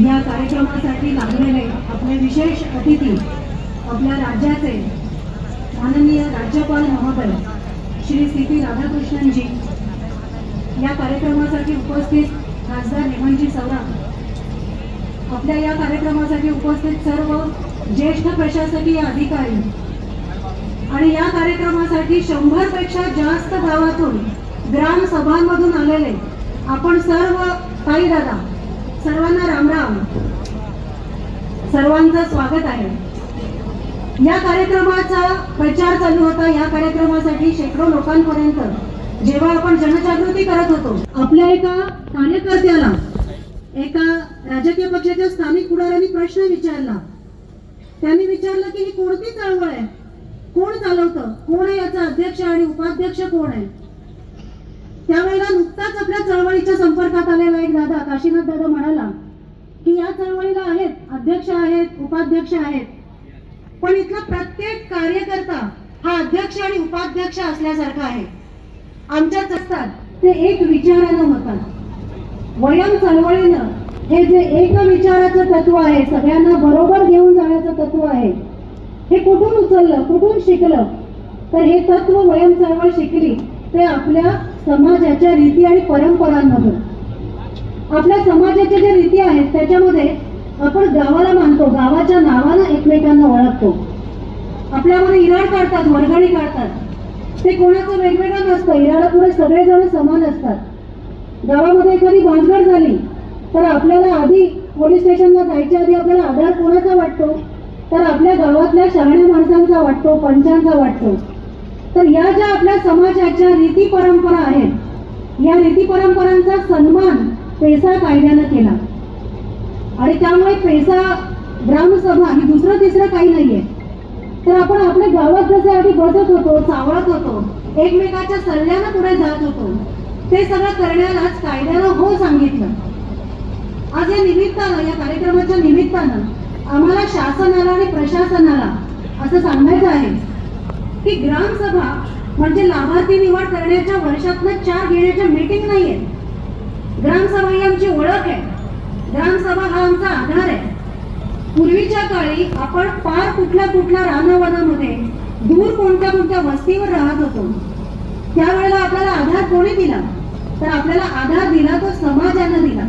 या कार्यक्रमासाठी लागलेले आपले विशेष अतिथी आपल्या राज्याचे माननीय राज्यपाल महोदय श्री सी पी राधाकृष्णनजी. या कार्यक्रमासाठी उपस्थित खासदार हेमंतजी सवरा आपल्या या कार्यक्रमासाठी उपस्थित सर्व ज्येष्ठ प्रशासकीय अधिकारी. आणि या कार्यक्रमासाठी शंभरपेक्षा जास्त गावातून ग्रामसभांमधून आलेले आपण सर्व ताई दादा सर्वांना रामराम सर्वांचं स्वागत आहे. या कार्यक्रमाचा प्रचार चालू होता. या कार्यक्रमासाठी शेकडो लोकांपर्यंत जेव्हा आपण जनजागृती करत होतो आपल्या एका कार्यकर्त्याला एका राजकीय पक्षाच्या स्थानिक पुढाऱ्यांनी प्रश्न विचारला. त्यांनी विचारलं की ही कोणती चळवळ आहे? कोण चालवतं? कोण आहे याचा अध्यक्ष आणि उपाध्यक्ष कोण आहे? त्यावेळेला नुकताच आपल्या चळवळीच्या संपर्कात आलेला एक दादा काशीनाथ दादा म्हणाला की या चळवळीला आहेत अध्यक्ष आहेत उपाध्यक्ष आहेत. पण इथला प्रत्येक कार्यकर्ता हा अध्यक्ष आणि उपाध्यक्ष असल्यासारखा आहे. आमच्याच असतात ते एक विचारानं होतात. वयम चळवळीनं हे जे एक विचाराचं तत्व आहे सगळ्यांना बरोबर घेऊन जाण्याचं तत्व आहे हे कुठून उचललं कुठून शिकलं? तर हे तत्व वयम चळवळ शिकली. ते आपल्या समाजाच्या रीती आणि परंपरांमधून. आपल्या समाजाच्या ज्या रीती आहेत त्याच्यामध्ये आपण गावाला मानतो गावाच्या नावानं एकमेकांना ओळखतो. आपल्यामध्ये इराड काढतात वर्गणी काढतात. ते कोणाचं वेगवेगळं नसतं इराडापुढे सगळेजण समान असतात. गावामध्ये एखादी भानगड झाली तर आपल्याला आधी पोलीस स्टेशनला जायच्या आधी आपल्याला आधार कोणाचा वाटतो? तर आपल्या गावातल्या शहाण्या माणसांचा वाटतो पंचांचा वाटतो. तर या ज्या आपल्या समाजाच्या रीती परंपरा आहेत या रीती परंपरांचा सन्मान पेसा कायद्यानं केला. आणि त्यामुळे पेसा ग्रामसभा ही दुसरं तिसरं काही नाहीये. तर आपण आपल्या गावात जसे आधी बसत होतो चावळत होतो एकमेकाच्या सल्ल्यानं पुढे जात होतो ते सगळं करण्यालाच कायद्यानं हो सांगितलं. आज या निमित्तानं या कार्यक्रमाच्या निमित्तानं आम्हाला शासनाला आणि प्रशासनाला असं सांगायचं आहे की ग्रामसभा म्हणजे लाभार्थी निवड करण्याच्या वर्षातनं चार घेण्याच्या मीटिंग नाहीये. ग्रामसभा ही आमची ओळख आहे. ग्रामसभा हा आमचा आधार आहे. पूर्वीच्या काळी आपण पार कुठल्या कुठल्या रानावनामध्ये दूर कोणत्या कोणत्या वस्तीवर राहत होतो. त्यावेळेला आपल्याला आधार कोणी दिला? तर आपल्याला आधार दिला तो समाजानं दिला.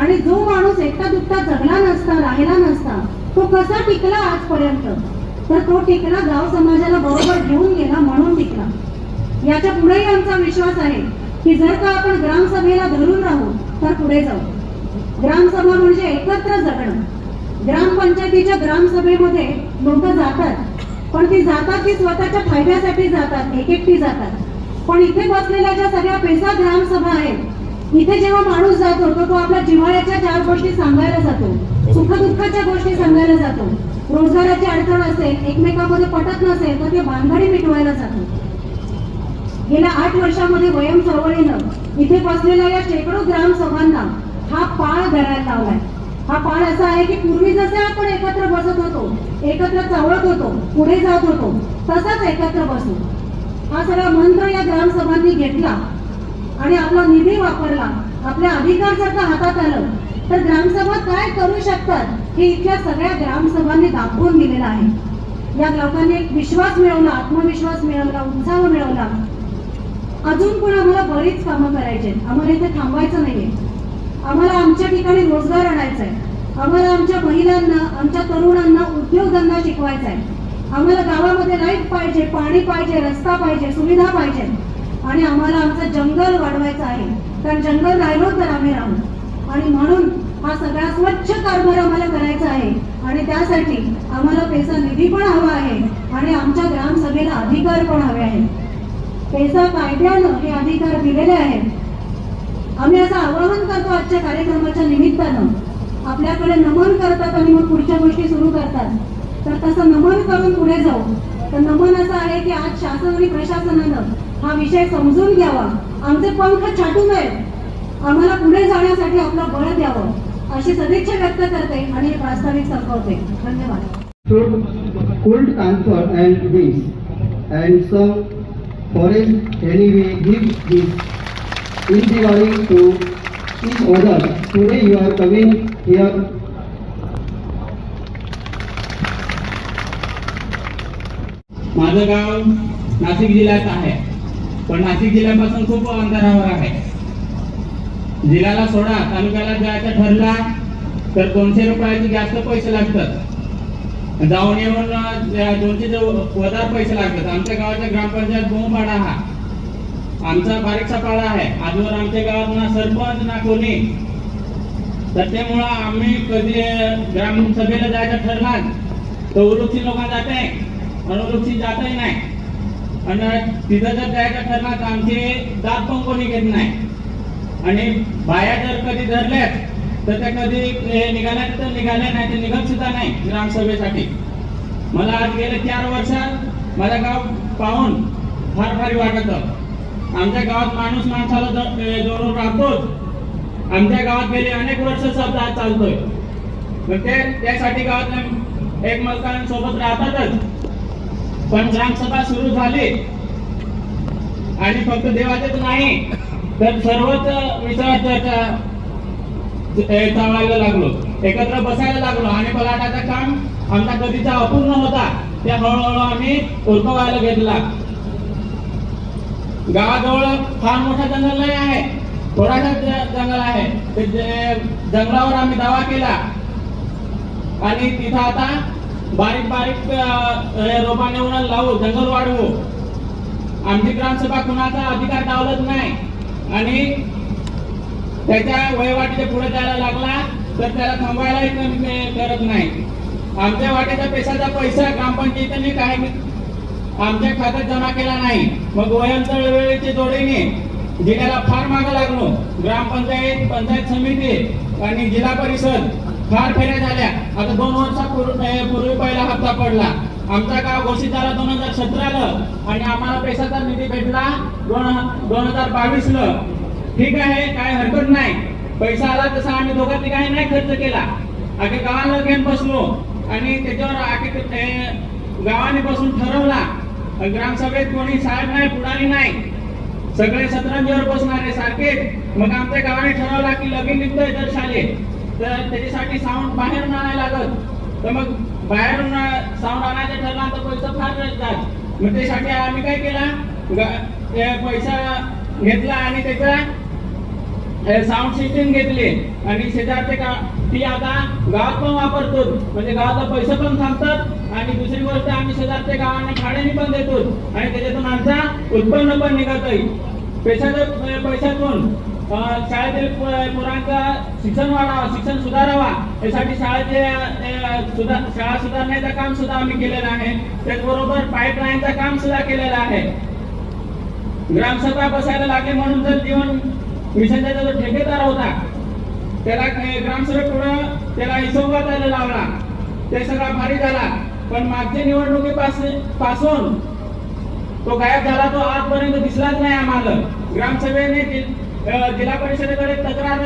आणि जो माणूस एकटा दुखता जगला नसता राहिला नसता तो कसा टिकला आजपर्यंत? तर तो टिकला गाव समाजाला बरोबर घेऊन गेला म्हणून टिकला. याच्या पुढेही आमचा विश्वास आहे की जर का आपण ग्रामसभेला धरून राहू तर पुढे जाऊ. ग्रामसभा म्हणजे एकत्र जगणं. ग्रामपंचायतीच्या ग्रामसभेमध्ये लोक जातात पण ती जातात ती स्वतःच्या फायद्यासाठी जातात एक एकटी जातात. पण इथे बसलेल्या ज्या सगळ्या पेसा ग्रामसभा आहेत इथे जेव्हा माणूस जातो तो तो आपल्या जिव्हाळ्याच्या चार गोष्टी सांगायला जातो. सुखदुःखाच्या गोष्टी सांगायला जातो. रोजगाराची अडचण असेल एकमेकांमध्ये पटत नसेल तर ते भानगडी मिटवायला जातो गेल्या आठ वर्षामध्ये वयम चळवळीनं इथे बसलेल्या या शेकडो ग्रामसभांना हा पाळ धरायला लावलाय. हा पाळ असा आहे की पूर्वी जसे आपण एकत्र बसत होतो एकत्र चवळत होतो पुढे जात होतो तसाच एकत्र बसू. हा सगळा मंत्र या ग्रामसभांनी घेतला आणि आपला निधी वापरला आपल्या अधिकार जर का हातात आलं तर ग्रामसभा काय करू शकतात? हे इथल्या सगळ्या ग्रामसभांनी दाखवून दिलेलं आहे. या लोकांनी एक विश्वास मिळवला आत्मविश्वास मिळवला उत्साह मिळवला. अजून पण आम्हाला बरीच कामं करायची आहेत. आम्हाला इथे थांबायचं नाहीये. आम्हाला आमच्या ठिकाणी रोजगार आणायचा आहे. आम्हाला आमच्या महिलांना आमच्या तरुणांना उद्योगधंदा शिकवायचा आहे. आम्हाला गावामध्ये लाइट पाहिजे पाणी पाहिजे रस्ता पाहिजे सुविधा पाहिजे. आणि आम्हाला आमचं जंगल वाढवायचं आहे. कारण जंगल राहिलो तर आम्ही राहू. आणि म्हणून हा सगळा स्वच्छ कारभार आम्हाला करायचा आहे. आणि त्यासाठी आम्हाला पैसा निधी पण हवा आहे. आणि आमच्या ग्रामसभेला अधिकार पण हवे आहेत. पैसा कायद्यानं हे अधिकार दिलेले आहेत. आम्ही असं आवाहन करतो आजच्या कार्यक्रमाच्या निमित्तानं. आपल्याकडे नमन करतात आणि मग पुढच्या गोष्टी सुरू करतात. तर तसं नमन करून पुढे जाऊ. तर नमन असं आहे की आज शासन आणि प्रशासनानं हा विषय समजून घ्यावा. आमचे पंख छाटू नयेत आम्हाला पुढे जाण्यासाठी आपलं बळ द्यावं. अशी सदिच्छा व्यक्त करते आणि हे प्रास्ताविक संपवते धन्यवाद could transfer and this and some forest anyway give this in Diwali to in order today you are coming here माझं गाव नाशिक जिल्ह्यात आहे पण नाशिक जिल्ह्यापासून खूप अंतरावर आहे जिल्ह्याला सोडा तालुक्याला जायचं ठरला तर दोनशे रुपयाचे जास्त पैसे लागतात. जाऊन येऊन दोनशे जो पैसे लागतात. आमच्या गावाच्या ग्रामपंचायत बोंबाडा हा. आमचा बारीकसा पाडा आहे. आजवर आमच्या गावात ना सरपंच ना कोणी. तर त्यामुळं आम्ही कधी ग्रामसभेला जायचं ठरला तर उलुक्षी जात जाते अनुलुक्षी जातही नाही. आणि तिथं जर जायचं ठरला तर आमचे दात पण कोणी घेत नाही. आणि बाया जर कधी धरल्यात तर त्या कधी हे निघाल्या तर निघाल्या नाही ते निघत सुद्धा नाही ग्रामसभेसाठी. मला आज गेले चार वर्षात माझं गाव पाहून फार भारी वाटत. आमच्या गावात माणूस माणसाला ज- जोडून राहतोच आमच्या गावात गेले अनेक वर्ष सप्ताह चालतोय. मग ते त्यासाठी गावात एकमेकांसोबत राहतातच. पण ग्रामसभा सुरू झाली. आणि फक्त देवाचेच नाही. तर सर्वच विचार चर्चा लागलो. एकत्र बसायला लागलो आणि पलाटाचं काम आमचा कधीचा अपूर्ण होता त्या हळूहळू आम्ही उरकवायला घेतला. गावाजवळ फार मोठा जंगल नाही आहे थोडासा जंगल आहे. ते जंगलावर आम्ही दावा केला. आणि तिथं आता बारीक बारीक रोपाने उन्हा लावू जंगल वाढवू. आमची ग्रामसभा कुणाचा अधिकार डावलत नाही. आणि त्याच्या वहिवाटीच्या पुढे जायला लागला तर त्याला थांबवायलाही गरज करत नाही. आमच्या वाटेचा पैशाचा पैसा ग्रामपंचायतीने काही आमच्या खात्यात जमा केला नाही. मग वयम चळवळीच्या जोडीने जिल्ह्याला फार मागं लागलो. ग्रामपंचायत पंचायत समिती आणि जिल्हा परिषद फार फेऱ्या झाल्या. आता दोन वर्षापूर्वी पूर्वी पहिला हप्ता पडला. आमचा गाव घोषित झाला दोन हजार सतराला आणि आम्हाला पैशाचा निधी भेटला दोन दोन हजार बावीसला. ठीक आहे काय हरकत नाही. पैसा आला तसा आम्ही दोघा तिघांनी नाही खर्च केला. आखे गावाला घेऊन बसलो आणि त्याच्यावर आखे गावाने बसून ठरवला. ग्रामसभेत कोणी साहेब नाही पुढारी नाही. सगळे सतरंजीवर बसणारे सारखे. मग आमच्या गावाने ठरवला की लगीन निघतोय दर शाले तर त्याच्यासाठी साऊंड बाहेर आणायला लागत. तर मग बाहेरून साऊंड आणायचं ठरला तर पैसा फार जात. मग त्यासाठी आम्ही काय केला? पैसा घेतला आणि त्याचा साऊंड सिस्टीम घेतली. आणि शेजारचे का ती आता गावात पण वापरतो. म्हणजे गावाचा पैसे पण थांबतात आणि दुसरी गोष्ट आम्ही शेजारच्या गावांना भाड्याने पण देतो. आणि त्याच्यातून आमचा उत्पन्न पण निघत पैशाच्या पैशातून शाळेतील मुलांचा शिक्षण वाढावा शिक्षण सुधारावा. यासाठी शाळेचे अं, शाळा सुधारण्याचं काम सुद्धा आम्ही केलेलं आहे. त्याचबरोबर पाईपलाईनचं काम सुद्धा केलेलं आहे. ग्रामसभा बसायला लागले म्हणून जर जीवन मिशनचा जो ठेकेदार होता त्याला हे ग्रामसभेत पुढं त्याला हिशोबा द्यायला लावला. ते सगळा भारी झाला. पण मागच्या निवडणुकीपासून तो गायब झाला तो आजपर्यंत दिसलाच नाही आम्हाला. ग्रामसभेने जिल्हा परिषदेकडे तक्रार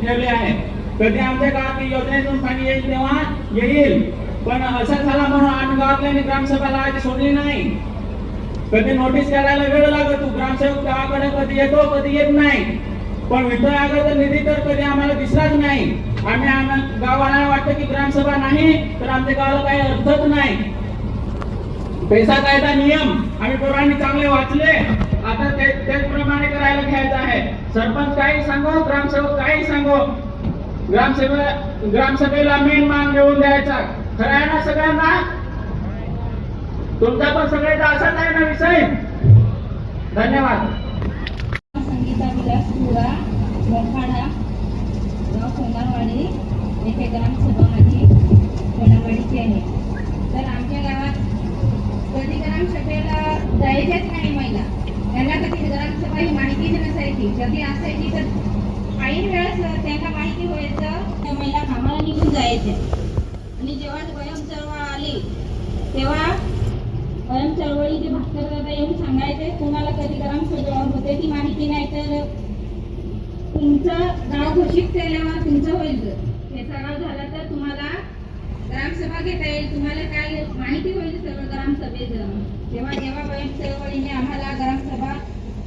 ठेवली आहे. कधी आमच्या गावात योजनेतून पाणी येईल तेव्हा? येईल. पण असं झाला म्हणून आम्ही गावातल्या ग्रामसभेला आज सोडली नाही. कधी नोटीस करायला वेळ लागत. तू ग्रामसेवक गावाकडे कधी येतो कधी येत नाही. पण विठ्ठल आगाचा निधी तर कधी आम्हाला दिसलाच नाही. आम्ही गावाला वाटतं की ग्रामसभा नाही तर आमच्या गावाला काही अर्थच नाही. पैसा कायदा नियम आम्ही पोरांनी चांगले वाचले. आता त्याचप्रमाणे करायला घ्यायचं आहे. सरपंच काही सांगो ग्रामसेवक काही सांगो. ग्रामसभे ग्रामसभेला मेन मान घेऊन द्यायचा. खरं आहे ना सगळ्यांना? तुमचा पण सगळे असाच आहे ना विषय? धन्यवाद. संगीता विलास कुळा मोखाडा गाव सोनारवाडी येथे ग्रामसभा माझी सोनारवाडीची आहे. तर आमच्या गावात कधी ग्रामसभेला जायचेच नाही महिला. त्यांना कधी ग्रामसभा ही माहितीच नसायची. कधी असायची तर काही वेळेस त्यांना माहिती व्हायचं त्या महिला कामाला निघून जायच्या. आणि जेव्हा वयम चळवळ आली तेव्हा वयम चळवळीचे भास्कर दादा येऊन सांगायचे कोणाला कधी गरम सभेवर होते ती माहिती नाही तर तुमचं गाव घोषित केल्यावर तुमचं होईल हे सगळं झालं तर तुम्हाला ग्रामसभा घेता येईल. तुम्हाला काय माहिती होईल सर्व ग्रामसभेचं तेव्हा जेव्हा वयम चळवळीने आम्हाला ग्रामसभा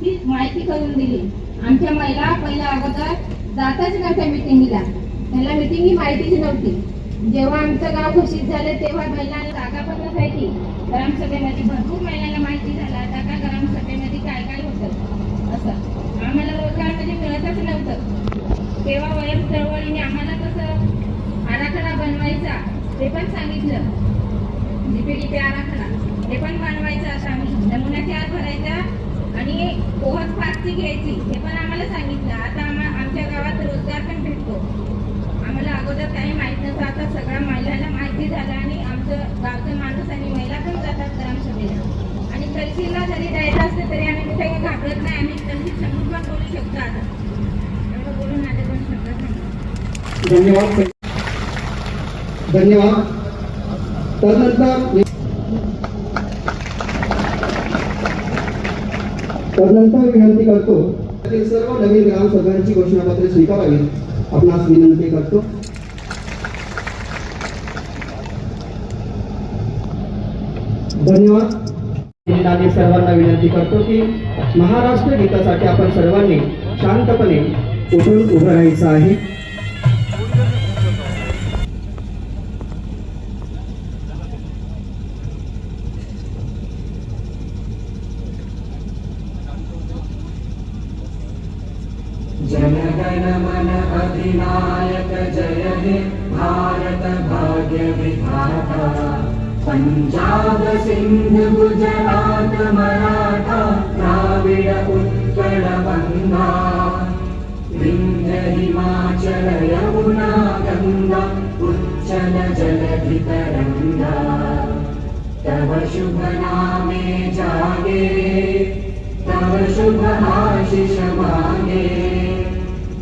ही माहिती करून दिली. आमच्या महिला पहिल्या अगोदर जातच नव्हत्या मिटिंगला. त्याला मिटिंग ही माहितीच नव्हती. जेव्हा आमचं गाव घोषित झालं तेव्हा महिलांना जागा पण नसायची. ग्रामसभेमध्ये भरपूर महिलांना माहिती झाला आता का ग्रामसभेमध्ये काय काय होतं? असं. आम्हाला रोजगार म्हणजे मिळतच नव्हतं. तेव्हा वयम चळवळीने आम्हाला कसं आराखडा बनवायचा ते पण सांगितलं. डीपीडीपी आराखडा ते पण बनवायचं. असं आम्ही नमुना चार भरायचा. आणि पोहच पाचची घ्यायची. हे पण आम्हाला सांगितलं. आता आम्हा आमच्या गावात रोजगार पण भेटतो. आम्हाला अगोदर काही माहीत नव्हतं. आता सगळ्या महिलांना माहिती झालं आणि आमचं गावचं माणूस आणि महिला पण जातात ग्रामसभेला. आणि तहसीलला जरी जायचं असलं तरी आम्ही कुठे घाबरत नाही. आम्ही तहसील समोर पण बोलू शकतो आता. एवढं बोलून आले पण शकत धन्यवाद. धन्यवाद. त्यानंतर तदनंतर विनंती करतो. सर्व नवीन ग्रामसभांची घोषणापत्रे स्वीकारावी आपणास विनंती करतो. धन्यवाद. आणि सर्वांना विनंती करतो की महाराष्ट्र गीतासाठी आपण सर्वांनी शांतपणे उठून उभं राहायचं आहे. विधाता पंजाब सिंध गुजरात मराठा द्राविड उत्कल बंगा विंध्य हिमाचल यमुना गंगा उच्चल जलधि तरंगा तव शुभ नामे जागे तव शुभ आशिष मागे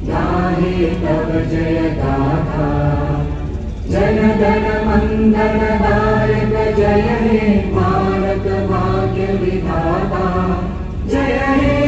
गाहे तव जय गाथा जन धन मन्दन बालक जय हे बालक भाग्य विधा जय हे